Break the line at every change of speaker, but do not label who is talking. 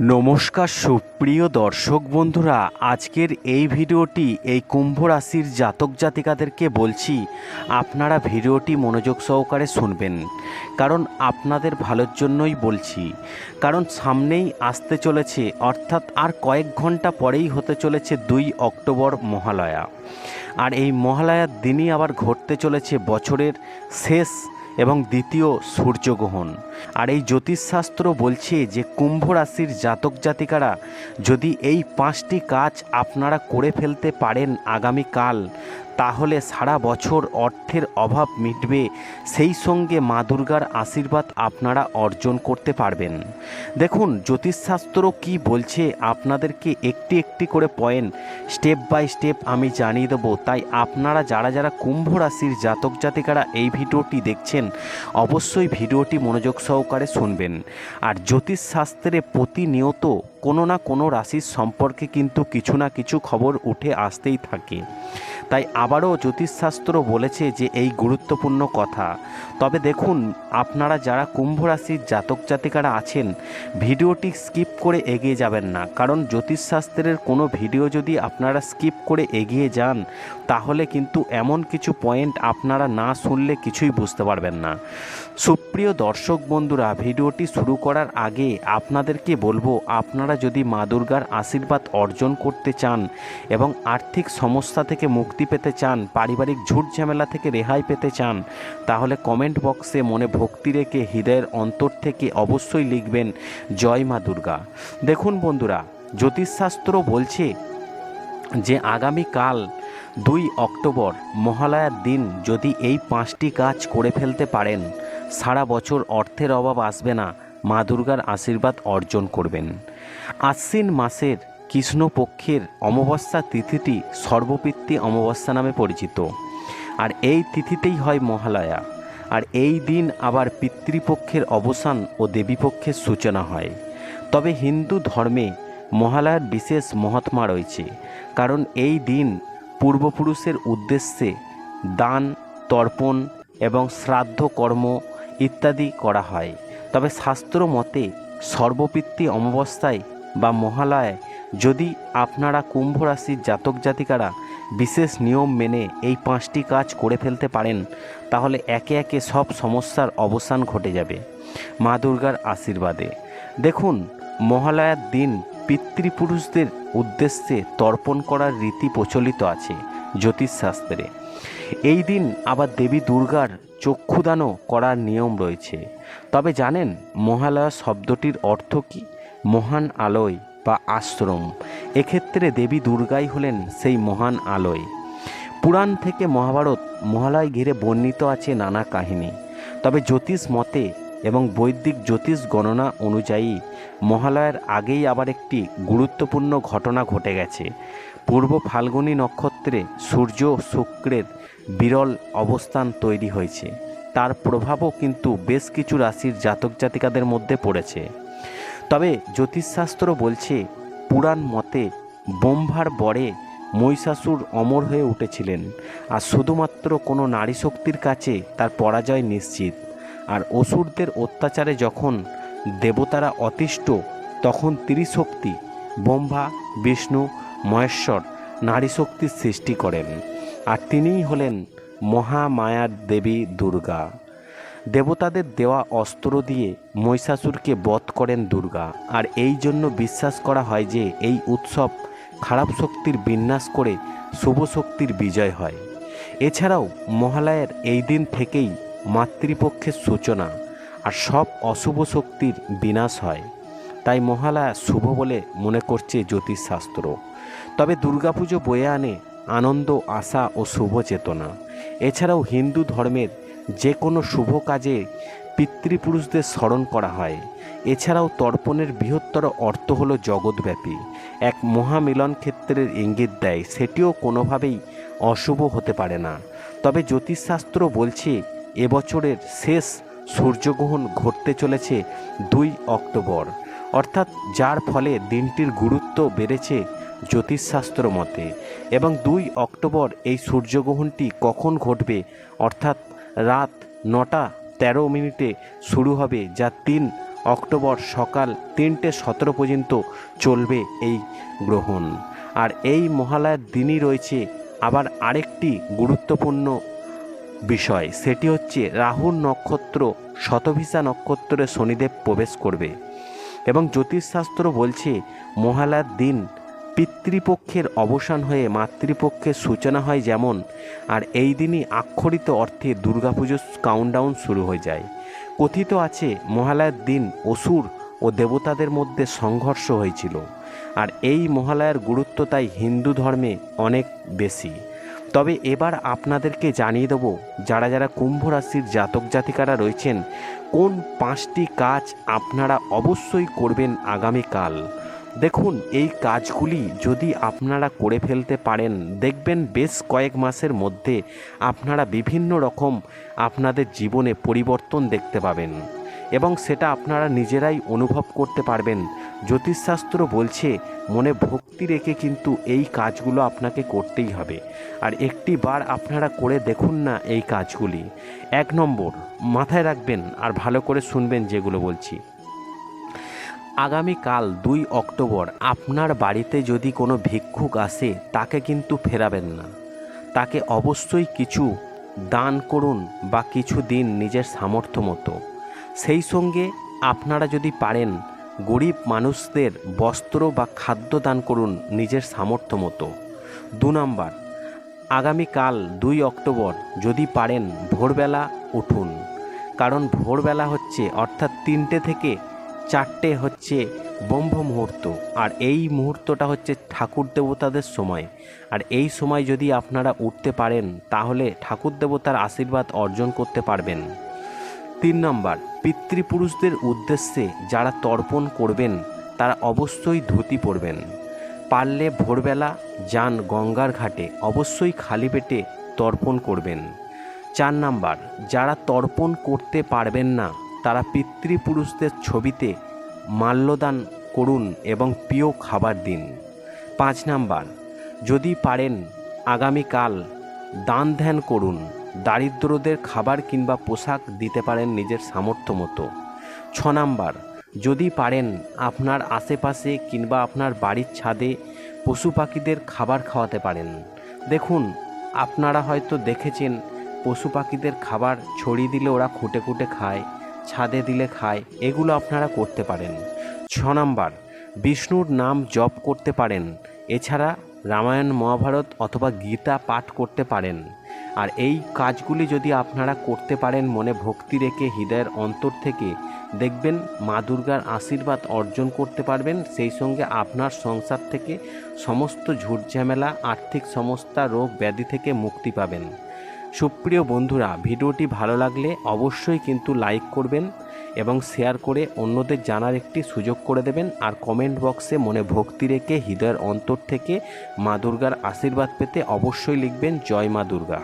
নমস্কার সুপ্রিয় দর্শক বন্ধুরা, আজকের এই ভিডিওটি এই কুম্ভ রাশির জাতক জাতিকাদেরকে বলছি, আপনারা ভিডিওটি মনোযোগ সহকারে শুনবেন। কারণ আপনাদের ভালোর জন্যই বলছি। কারণ সামনেই আসতে চলেছে, অর্থাৎ আর কয়েক ঘণ্টা পরেই হতে চলেছে দুই অক্টোবর মহালয়া। আর এই মহালয়ার দিনই আবার ঘটতে চলেছে বছরের শেষ এবং দ্বিতীয় সূর্যগ্রহণ। আর এই জ্যোতিষশাস্ত্র বলছে যে কুম্ভ রাশির জাতক জাতিকারা যদি এই পাঁচটি কাজ আপনারা করে ফেলতে পারেন আগামীকাল তাহলে সারা বছর অর্থের অভাব মিটবে। সেই সঙ্গে মা দুর্গার আশীর্বাদ আপনারা অর্জন করতে পারবেন। দেখুন, জ্যোতিষশাস্ত্র কি বলছে, আপনাদেরকে একটি একটি করে পয়েন্ট, স্টেপ বাই স্টেপ আমি জানিয়ে দেবো। তাই আপনারা যারা যারা কুম্ভ রাশির জাতক জাতিকারা এই ভিডিওটি দেখছেন, অবশ্যই ভিডিওটি মনোযোগ সহকারে শুনবেন। আর জ্যোতিষশাস্ত্রে প্রতিনিয়ত কোনো না কোনো রাশির সম্পর্কে কিন্তু কিছু না কিছু খবর উঠে আসতেই থাকে। তাই আবারও জ্যোতিষশাস্ত্র বলেছে যে এই গুরুত্বপূর্ণ কথা। তবে দেখুন, আপনারা যারা কুম্ভ রাশির জাতক জাতিকারা আছেন, ভিডিওটি স্কিপ করে এগিয়ে যাবেন না। কারণ জ্যোতিষশাস্ত্রের কোনো ভিডিও যদি আপনারা স্কিপ করে এগিয়ে যান, তাহলে কিন্তু এমন কিছু পয়েন্ট আপনারা না শুনলে কিছুই বুঝতে পারবেন না। সুপ্রিয় দর্শক বন্ধুরা, ভিডিওটি শুরু করার আগে আপনাদেরকে বলব, আপনারা যদি মা দুর্গার আশীর্বাদ অর্জন করতে চান এবং আর্থিক সমস্যা থেকে মুক্তি পেতে চান, পারিবারিক ঝুট ঝামেলা থেকে রেহাই পেতে চান, তাহলে কমেন্ট বক্সে মনে ভক্তি রেখে হৃদয়ের অন্তর থেকে অবশ্যই লিখবেন, জয় মা দুর্গা। দেখুন বন্ধুরা, জ্যোতিষশাস্ত্র বলছে যে আগামীকাল দুই অক্টোবর মহালয়ার দিন যদি এই পাঁচটি কাজ করে ফেলতে পারেন, সারা বছর অর্থের অভাব আসবে না, মা দুর্গার আশীর্বাদ অর্জন করবেন। আশ্বিন মাসের কৃষ্ণপক্ষের অমাবস্যা তিথিটি সর্বপিত্তি অমাবস্যা নামে পরিচিত। আর এই তিথিতেই হয় মহালয়া। আর এই দিন আবার পিতৃপক্ষের অবসান ও দেবীপক্ষের সূচনা হয়। তবে হিন্দু ধর্মে মহালয়ার বিশেষ মহাত্মা রয়েছে। কারণ এই দিন পূর্বপুরুষের উদ্দেশ্যে দান, তর্পণ এবং শ্রাদ্ধ কর্ম ইত্যাদি করা হয়। তবে শাস্ত্র মতে সর্বপিত্তি অমাবস্যায় বা মহালয়ায় যদি আপনারা কুম্ভ রাশির জাতক জাতিকারা বিশেষ নিয়ম মেনে এই পাঁচটি কাজ করে ফেলতে পারেন, তাহলে একে একে সব সমস্যার অবসান ঘটে যাবে। মা দুর্গার আশীর্বাদে। দেখুন, মহালয়ার দিন পিতৃপুরুষদের উদ্দেশ্যে তর্পণ করার রীতি প্রচলিত আছে জ্যোতিষশাস্ত্রে। এই দিন আবার দেবী দুর্গার চক্ষুদানও করার নিয়ম রয়েছে। তবে জানেন, মহালয়া শব্দটির অর্থ কী? মহান আলোয় বা আশ্রম। এক্ষেত্রে দেবী দুর্গাই হলেন সেই মহান আলোয়। পুরাণ থেকে মহাভারত, মহালয় ঘিরে বর্ণিত আছে নানা কাহিনী। তবে জ্যোতিষ মতে এবং বৈদিক জ্যোতিষ গণনা অনুযায়ী মহালয়ার আগেই আবার একটি গুরুত্বপূর্ণ ঘটনা ঘটে গেছে। পূর্ব ফাল্গুনী নক্ষত্রে সূর্য শুক্রের বিরল অবস্থান তৈরি হয়েছে। তার প্রভাবও কিন্তু বেশ কিছু রাশির জাতক জাতিকাদের মধ্যে পড়েছে। তবে জ্যোতিষশাস্ত্র বলছে, পুরাণ মতে ব্রহ্মার বরে মহিষাসুর অমর হয়ে উঠেছিলেন, আর শুধুমাত্র কোনো নারী শক্তির কাছে তার পরাজয় নিশ্চিত। আর অসুরদের অত্যাচারে যখন দেবতারা অতিষ্ঠ, তখন ত্রিশক্তি, ব্রহ্মা, বিষ্ণু, মহেশ্বর নারী শক্তির সৃষ্টি করেন। আর তিনিই হলেন মহামায়ার দেবী দুর্গা। দেবতাদের দেওয়া অস্ত্র দিয়ে মহিষাসুরকে বধ করেন দুর্গা। আর এই জন্য বিশ্বাস করা হয় যে এই উৎসব খারাপ শক্তির বিন্যাস করে শুভ শক্তির বিজয় হয়। এছাড়াও মহালয়ের এই দিন থেকেই মাতৃপক্ষের সূচনা, আর সব অশুভ শক্তির বিনাশ হয়। তাই মহালয়া শুভ বলে মনে করছে জ্যোতিষশাস্ত্র। তবে দুর্গাপুজো বয়ে আনে আনন্দ, আশা ও শুভ চেতনা। এছাড়াও হিন্দু ধর্মের যে কোনো শুভ কাজে পিতৃপুরুষদের স্মরণ করা হয়। এছাড়াও তর্পণের বৃহত্তর অর্থ হলো জগৎব্যাপী। এক মহামিলন ক্ষেত্রের ইঙ্গিত দেয়, সেটিও কোনোভাবেই অশুভ হতে পারে না। তবে জ্যোতিষশাস্ত্র বলছে, এবছরের শেষ সূর্যগ্রহণ ঘটতে চলেছে দুই অক্টোবর। অর্থাৎ যার ফলে দিনটির গুরুত্ব বেড়েছে জ্যোতিষশাস্ত্র মতে। এবং দুই অক্টোবর এই সূর্যগ্রহণটি কখন ঘটবে, অর্থাৎ রাত নটা তেরো মিনিটে শুরু হবে যা তিন অক্টোবর সকাল তিনটে সতেরো পর্যন্ত চলবে এই গ্রহণ। আর এই মহালয়ার দিনই রয়েছে আবার আরেকটি গুরুত্বপূর্ণ বিষয়, সেটি হচ্ছে রাহুর নক্ষত্র, শতভিসা নক্ষত্রে শনিদেব প্রবেশ করবে। এবং জ্যোতিষশাস্ত্র বলছে, মহালয়ার দিন পিতৃপক্ষের অবসান হয়ে মাতৃপক্ষের সূচনা হয় যেমন, আর এই দিনই আক্ষরিত অর্থে দুর্গাপুজোর কাউন্টডাউন শুরু হয়ে যায়। কথিত আছে, মহালয়ার দিন অসুর ও দেবতাদের মধ্যে সংঘর্ষ হয়েছিল, আর এই মহালয়ার গুরুত্ব তাই হিন্দু ধর্মে অনেক বেশি। তবে এবার আপনাদেরকে জানিয়ে দেবো, যারা যারা কুম্ভ রাশির জাতক জাতিকারা রয়েছেন, কোন পাঁচটি কাজ আপনারা অবশ্যই করবেন আগামীকাল। দেখুন, এই কাজগুলি যদি আপনারা করে ফেলতে পারেন, দেখবেন বেশ কয়েক মাসের মধ্যে আপনারা বিভিন্ন রকম আপনাদের জীবনে পরিবর্তন দেখতে পাবেন এবং সেটা আপনারা নিজেরাই অনুভব করতে পারবেন। জ্যোতিষশাস্ত্র বলছে, মনে ভক্তি রেখে কিন্তু এই কাজগুলো আপনাকে করতেই হবে। আর একটি বার আপনারা করে দেখুন না এই কাজগুলি। এক নম্বর, মাথায় রাখবেন আর ভালো করে শুনবেন যেগুলো বলছি। আগামীকাল দুই অক্টোবর আপনার বাড়িতে যদি কোনো ভিক্ষুক আসে, তাকে কিন্তু ফেরাবেন না। তাকে অবশ্যই কিছু দান করুন বা কিছু দিন নিজের সামর্থ্য মতো। সেই সঙ্গে আপনারা যদি পারেন, গরিব মানুষদের বস্ত্র বা খাদ্য দান করুন নিজের সামর্থ্য মতো। দু নম্বর, আগামীকাল দুই অক্টোবর যদি পারেন, ভোরবেলা উঠুন। কারণ ভোরবেলা হচ্ছে, অর্থাৎ তিনটে থেকে চারটে হচ্ছে ব্রহ্ম মুহূর্ত আর এই মুহূর্তটা হচ্ছে ঠাকুর দেবতাদের সময়। আর এই সময় যদি আপনারা উঠতে পারেন, তাহলে ঠাকুর দেবতার আশীর্বাদ অর্জন করতে পারবেন। তিন নম্বর, পিতৃপুরুষদের উদ্দেশ্যে যারা তর্পণ করবেন, তারা অবশ্যই ধুতি পরবেন। পারলে ভোরবেলা যান গঙ্গার ঘাটে, অবশ্যই খালি পেটে তর্পণ করবেন। চার নাম্বার, যারা তর্পণ করতে পারবেন না তারা পিতৃপুরুষদের ছবিতে মাল্যদান করুন এবং প্রিয় খাবার দিন। পাঁচ নাম্বার, যদি পারেন আগামীকাল দান ধ্যান করুন, দারিদ্রদের খাবার কিংবা পোশাক দিতে পারেন নিজের সামর্থ্য মতো। ছ নাম্বার, যদি পারেন আপনার আশেপাশে কিংবা আপনার বাড়ির ছাদে পশু পাখিদের খাবার খাওয়াতে পারেন। দেখুন, আপনারা হয়তো দেখেছেন, পশু পাখিদের খাবার ছড়িয়ে দিলে ওরা খুঁটে খুঁটে খায়। ছাদে দিলে খায়, এগুলো আপনারা করতে পারেন। ছ নাম্বার, বিষ্ণুর নাম জপ করতে পারেন। এছাড়া রামায়ণ, মহাভারত অথবা গীতা পাঠ করতে পারেন। আর এই কাজগুলি যদি আপনারা করতে পারেন মনে ভক্তি রেখে হৃদয়ের অন্তর থেকে, দেখবেন মা দুর্গার আশীর্বাদ অর্জন করতে পারবেন। সেই সঙ্গে আপনার সংসার থেকে সমস্ত ঝুট ঝামেলা আর্থিক সমস্যা, রোগ ব্যাধি থেকে মুক্তি পাবেন। সুপ্রিয় বন্ধুরা, ভিডিওটি ভালো লাগলে অবশ্যই কিন্তু লাইক করবেন এবং শেয়ার করে অন্যদের জানার একটি সুযোগ করে দেবেন আর কমেন্ট বক্সে মনে ভক্তি রেখে হৃদয়ের অন্তর থেকে মা দুর্গার আশীর্বাদ পেতে অবশ্যই লিখবেন, জয় মা দুর্গা।